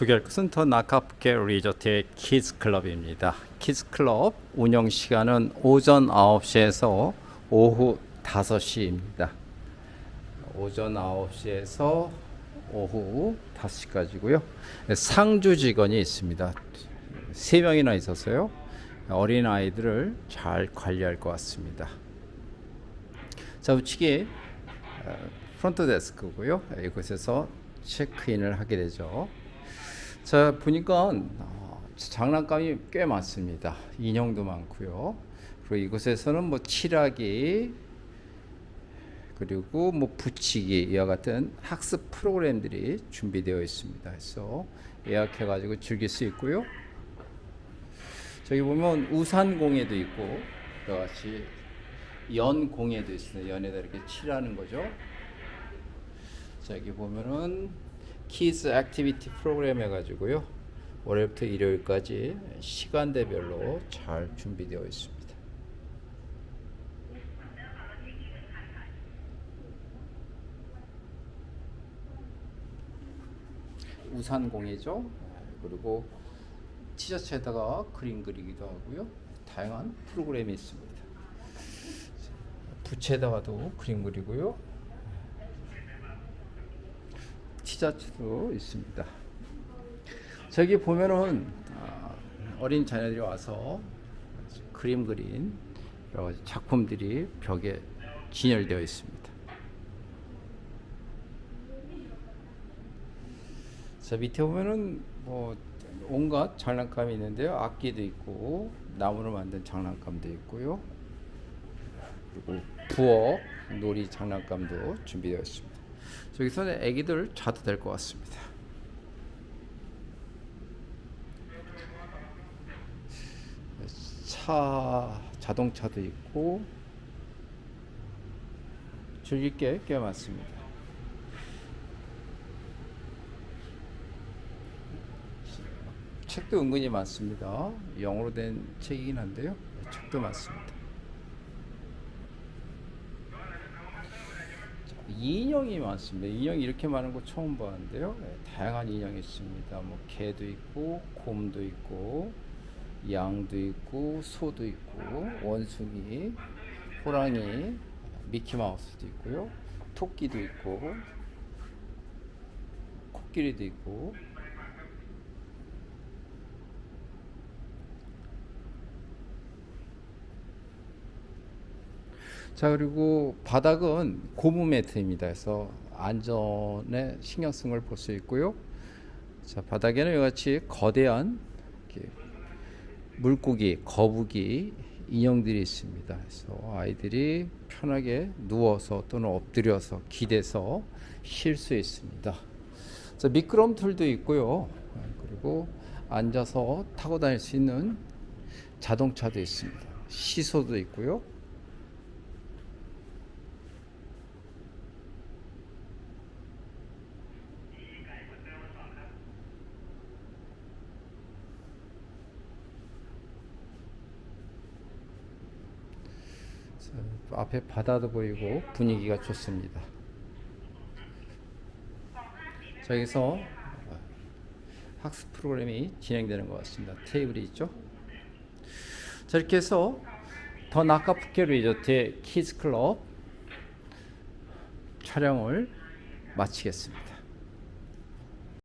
소개할 것은 더 나카프케 리조트의 키즈 클럽입니다. 키즈 클럽 운영 시간은 오전 9시에서 오후 5시입니다. 오전 9시에서 오후 5시까지고요. 상주 직원이 있습니다. 세 명이나 있어서요. 어린 아이들을 잘 관리할 것 같습니다. 자, 우측이 어, 프론트 데스크고요. 이곳에서 체크인을 하게 되죠. 자, 보니까 어, 장난감이 꽤 많습니다. 인형도 많고요. 그리고 이곳에서는 뭐 칠하기 그리고 뭐 붙이기 이와 같은 학습 프로그램들이 준비되어 있습니다. 그래서 예약해 가지고 즐길 수 있고요. 저기 보면 우산 공예도 있고 이와 같이 연 공예도 있습니다. 연에다 이렇게 칠하는 거죠. 자, 여기 보면은 키즈 액티비티 프로그램 해가지고요. 월요일부터 일요일까지 시간대별로 잘 준비되어 있습니다. 우산 공예죠. 그리고 티셔츠에다가 그림 그리기도 하고요. 다양한 프로그램이 있습니다. 부채에다가도 그림 그리고요. 티셔츠도 있습니다. 저기 보면은 아, 어린 자녀들이 와서 그림 그린 여러 가지 작품들이 벽에 진열되어 있습니다. 자 밑에 보면은 뭐 온갖 장난감이 있는데요. 악기도 있고 나무로 만든 장난감도 있고요. 그리고 부엌 놀이 장난감도 준비되어 있습니다. 저기서는 아기들 자도 될 것 같습니다. 차 자동차도 있고 즐길 게 꽤 많습니다. 책도 은근히 많습니다. 영어로 된 책이긴 한데요. 책도 많습니다. 인형이 많습니다. 인형이 이렇게 많은 거 처음 봤는데요. 네, 다양한 인형이 있습니다. 뭐 개도 있고 곰도 있고 양도 있고 소도 있고 원숭이, 호랑이, 미키 마우스도 있고요. 토끼도 있고 코끼리도 있고 자 그리고 바닥은 고무 매트입니다. 그래서 안전에 신경 쓴 걸 볼 수 있고요. 자 바닥에는 이같이 거대한 물고기, 거북이 인형들이 있습니다. 그래서 아이들이 편하게 누워서 또는 엎드려서 기대서 쉴 수 있습니다. 자 미끄럼틀도 있고요. 그리고 앉아서 타고 다닐 수 있는 자동차도 있습니다. 시소도 있고요. 앞에 바다도 보이고 분위기가 좋습니다. 자, 여기서 학습 프로그램이 진행되는 것 같습니다. 테이블이 있죠. 자, 이렇게 해서 더 나카푸케 리조트의 키즈 클럽 촬영을 마치겠습니다.